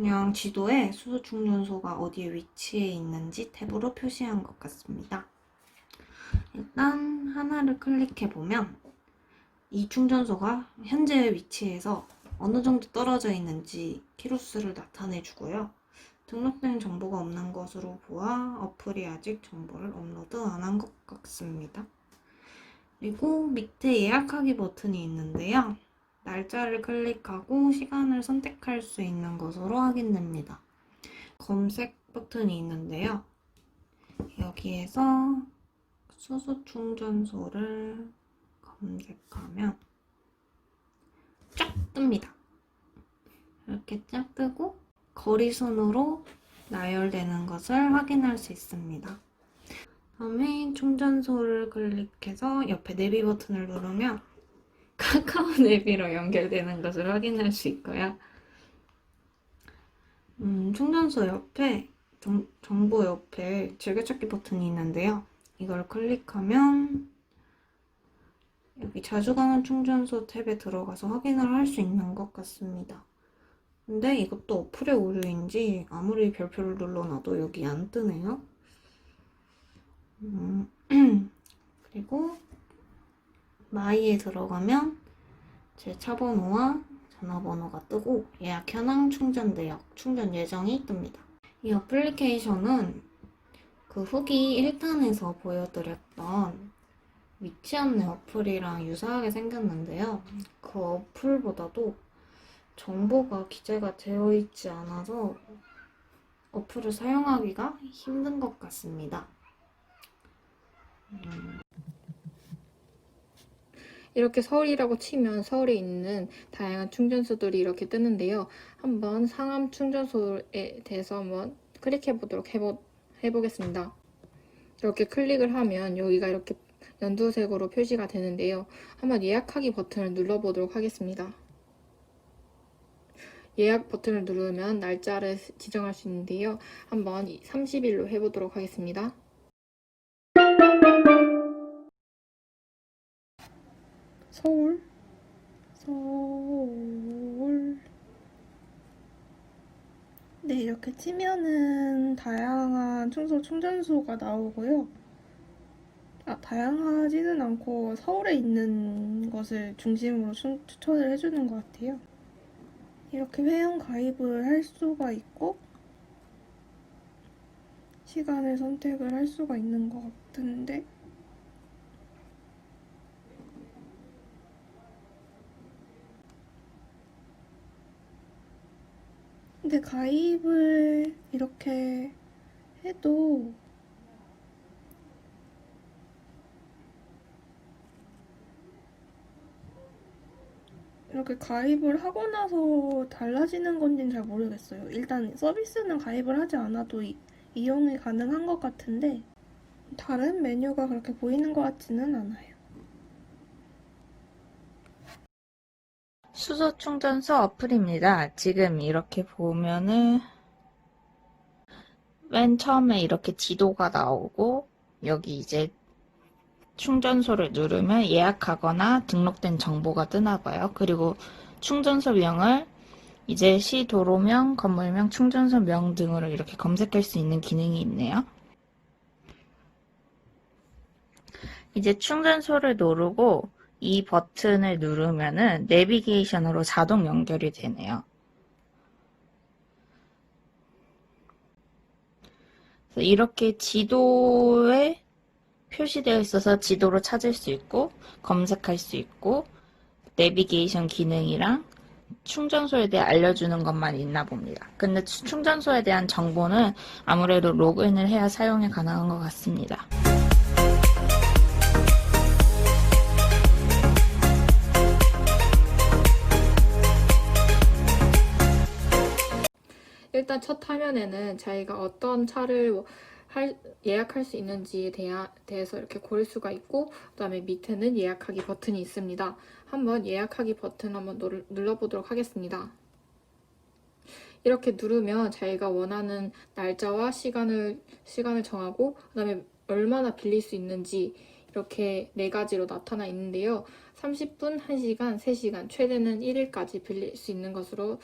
그냥 지도에 수소 충전소가 어디에 위치해 있는지 탭으로 표시한 것 같습니다. 일단 하나를 클릭해 보면 이 충전소가 현재 위치에서 어느 정도 떨어져 있는지 키로수를 나타내 주고요. 등록된 정보가 없는 것으로 보아 어플이 아직 정보를 업로드 안 한 것 같습니다. 그리고 밑에 예약하기 버튼이 있는데요. 날짜를 클릭하고 시간을 선택할 수 있는 것으로 확인됩니다. 검색 버튼이 있는데요. 여기에서 수소 충전소를 검색하면 쫙 뜹니다. 이렇게 쫙 뜨고 거리선으로 나열되는 것을 확인할 수 있습니다. 다음에 충전소를 클릭해서 옆에 내비 버튼을 누르면 카카오 내비로 연결되는 것을 확인할 수 있고요. 음, 충전소 옆에 정, 정보 옆에 즐겨찾기 버튼이 있는데요. 이걸 클릭하면 여기 자주 가는 충전소 탭에 들어가서 확인을 할 수 있는 것 같습니다. 근데 이것도 어플의 오류인지 아무리 별표를 눌러놔도 여기 안 뜨네요. 음, 그리고 마이에 들어가면 제 차번호와 전화번호가 뜨고 예약 현황 충전 대역, 충전 예정이 뜹니다. 이 어플리케이션은 그 후기 1탄에서 보여드렸던 위치 안내 어플이랑 유사하게 생겼는데요. 그 어플보다도 정보가 기재가 되어 있지 않아서 어플을 사용하기가 힘든 것 같습니다. 이렇게 서울이라고 치면 서울에 있는 다양한 충전소들이 이렇게 뜨는데요. 한번 상암 충전소에 대해서 한번 클릭해 보도록 해보, 해보겠습니다. 이렇게 클릭을 하면 여기가 이렇게 연두색으로 표시가 되는데요. 한번 예약하기 버튼을 눌러보도록 하겠습니다. 예약 버튼을 누르면 날짜를 지정할 수 있는데요. 한번 30일로 해보도록 하겠습니다. 서울? 서울. 네 이렇게 치면은 다양한 충소 충전소가 나오고요. 아 다양하지는 않고 서울에 있는 것을 중심으로 추, 추천을 해주는 것 같아요. 이렇게 회원 가입을 할 수가 있고 시간을 선택을 할 수가 있는 것 같은데 근데 가입을 이렇게 해도 이렇게 가입을 하고 나서 달라지는 건지는 잘 모르겠어요. 일단 서비스는 가입을 하지 않아도 이, 이용이 가능한 것 같은데 다른 메뉴가 그렇게 보이는 것 같지는 않아요. 수소 충전소 어플입니다. 지금 이렇게 보면은 맨 처음에 이렇게 지도가 나오고 여기 이제 충전소를 누르면 예약하거나 등록된 정보가 뜨나 봐요. 그리고 충전소 명을 이제 시 도로명, 건물명, 충전소 명 등으로 이렇게 검색할 수 있는 기능이 있네요. 이제 충전소를 누르고 이 버튼을 누르면은 내비게이션으로 자동 연결이 되네요. 이렇게 지도에 표시되어 있어서 지도로 찾을 수 있고 검색할 수 있고 내비게이션 기능이랑 충전소에 대해 알려주는 것만 있나 봅니다. 근데 충전소에 대한 정보는 아무래도 로그인을 해야 사용이 가능한 것 같습니다. 일단 첫 화면에는 저희가 어떤 차를 뭐 할, 예약할 수 있는지에 대하, 대해서 이렇게 고를 수가 있고 그 다음에 밑에는 예약하기 버튼이 있습니다. 한번 예약하기 버튼 한번 누르, 눌러보도록 하겠습니다. 이렇게 누르면 저희가 원하는 날짜와 시간을 시간을 정하고 그 다음에 얼마나 빌릴 수 있는지 이렇게 네 가지로 나타나 있는데요. 30분, 1시간, 3시간, 최대는 1일까지 빌릴 수 있는 것으로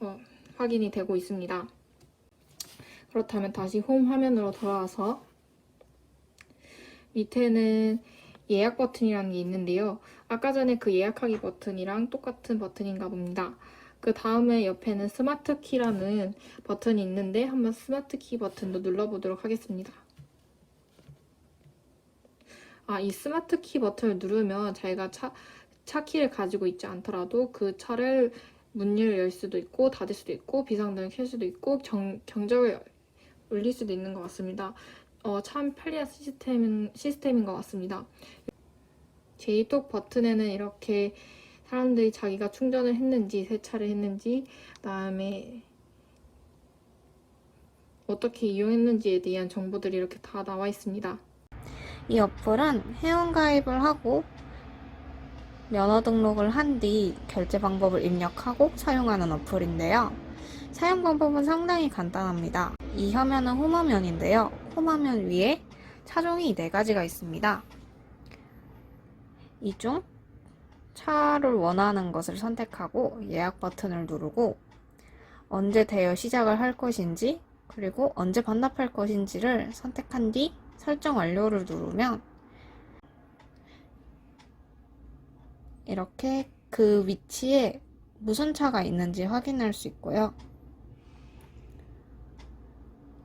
어, 확인이 되고 있습니다. 그렇다면 다시 홈 화면으로 돌아와서 밑에는 예약 버튼이라는 게 있는데요. 아까 전에 그 예약하기 버튼이랑 똑같은 버튼인가 봅니다. 그 다음에 옆에는 스마트 키라는 버튼이 있는데 한번 스마트 키 버튼도 눌러보도록 하겠습니다. 아, 이 스마트 키 버튼을 누르면 자기가 차, 차 키를 가지고 있지 않더라도 그 차를 문을 열 수도 있고 닫을 수도 있고 비상등을 켤 수도 있고 경, 경적을 울릴 수도 있는 것 같습니다. 어, 참 편리한 시스템인, 시스템인 것 같습니다. 제이톡 버튼에는 이렇게 사람들이 자기가 충전을 했는지 세차를 했는지 그다음에 어떻게 이용했는지에 대한 정보들이 이렇게 다 나와 있습니다. 이 어플은 회원 가입을 하고 면허 등록을 한 뒤 결제 방법을 입력하고 사용하는 어플인데요. 사용 방법은 상당히 간단합니다. 이 화면은 홈화면인데요. 홈화면 위에 차종이 4가지가 있습니다. 이 중 차를 원하는 것을 선택하고 예약 버튼을 누르고 언제 대여 시작을 할 것인지 그리고 언제 반납할 것인지를 선택한 뒤 설정 완료를 누르면 이렇게 그 위치에 무슨 차가 있는지 확인할 수 있고요.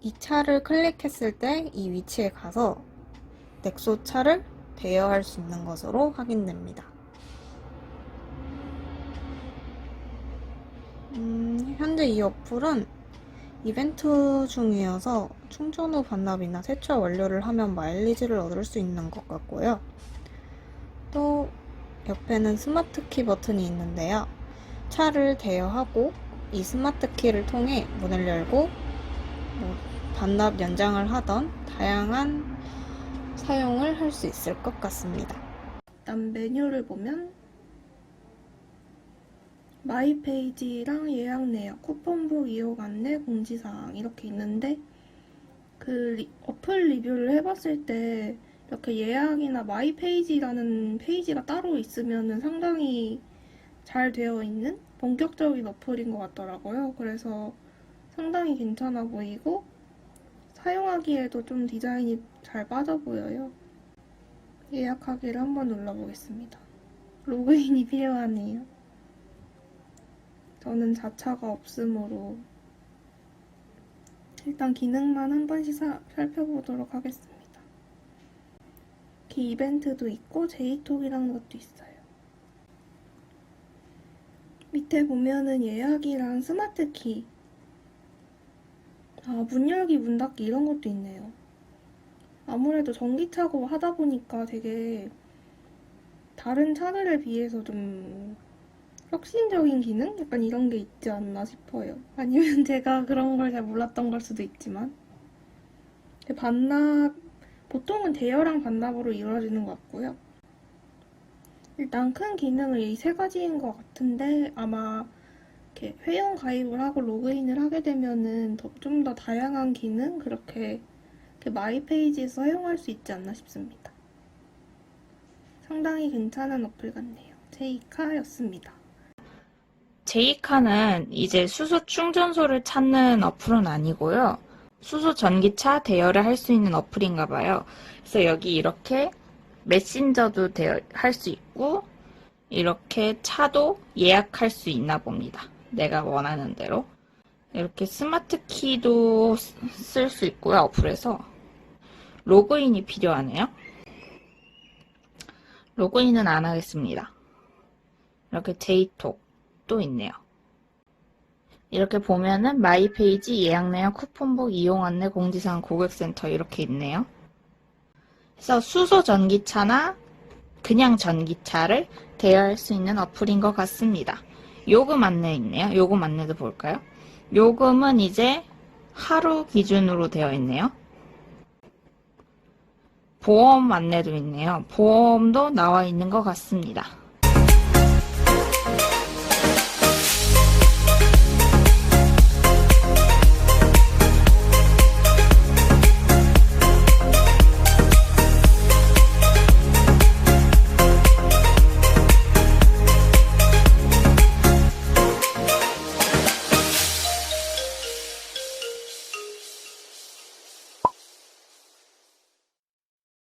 이 차를 클릭했을 때 이 위치에 가서 넥소 차를 대여할 수 있는 것으로 확인됩니다. 음, 현재 이 어플은 이벤트 중이어서 충전 후 반납이나 세차 완료를 하면 마일리지를 얻을 수 있는 것 같고요. 또 옆에는 스마트 키 버튼이 있는데요. 차를 대여하고 이 스마트 키를 통해 문을 열고 뭐 반납 연장을 하던 다양한 사용을 할 수 있을 것 같습니다. 일단 메뉴를 보면 마이 페이지랑 예약 내역, 쿠폰북 이용 안내, 공지사항 이렇게 있는데 그 리- 어플 리뷰를 해봤을 때 이렇게 예약이나 마이 페이지라는 페이지가 따로 있으면은 상당히 잘 되어 있는 본격적인 어플인 것 같더라고요. 그래서 상당히 괜찮아 보이고 사용하기에도 좀 디자인이 잘 빠져 보여요. 예약하기를 한번 눌러보겠습니다. 로그인이 필요하네요. 저는 자차가 없으므로 일단 기능만 한 번씩 사- 살펴보도록 하겠습니다. 이렇게 이벤트도 있고 제이톡이라는 것도 있어요. 밑에 보면은 예약이랑 스마트 키, 아, 문 열기, 문 닫기 이런 것도 있네요. 아무래도 전기차고 하다 보니까 되게 다른 차들에 비해서 좀 혁신적인 기능? 약간 이런 게 있지 않나 싶어요. 아니면 제가 그런 걸 잘 몰랐던 걸 수도 있지만. 반납, 보통은 대여랑 반납으로 이루어지는 것 같고요. 일단 큰 기능은 이 세 가지인 것 같은데 아마 이렇게 회원 가입을 하고 로그인을 하게 되면은 좀더 다양한 기능? 그렇게 마이 페이지에서 사용할 수 있지 않나 싶습니다. 상당히 괜찮은 어플 같네요. 제이카였습니다. 제이카는 이제 수소 충전소를 찾는 어플은 아니고요. 수소 전기차 대여를 할 수 있는 어플인가 봐요. 그래서 여기 이렇게 메신저도 대여 할 수 있고 이렇게 차도 예약할 수 있나 봅니다. 내가 원하는 대로. 이렇게 스마트 키도 쓸 수 있고요. 어플에서. 로그인이 필요하네요. 로그인은 안 하겠습니다. 이렇게 제이톡 또 있네요. 이렇게 보면은 마이 페이지 예약 내역 쿠폰북 이용 안내 공지사항 고객센터 이렇게 있네요. 그래서 수소 전기차나 그냥 전기차를 대여할 수 있는 어플인 것 같습니다. 요금 안내 있네요. 요금 안내도 볼까요? 요금은 이제 하루 기준으로 되어 있네요. 보험 안내도 있네요. 보험도 나와 있는 것 같습니다.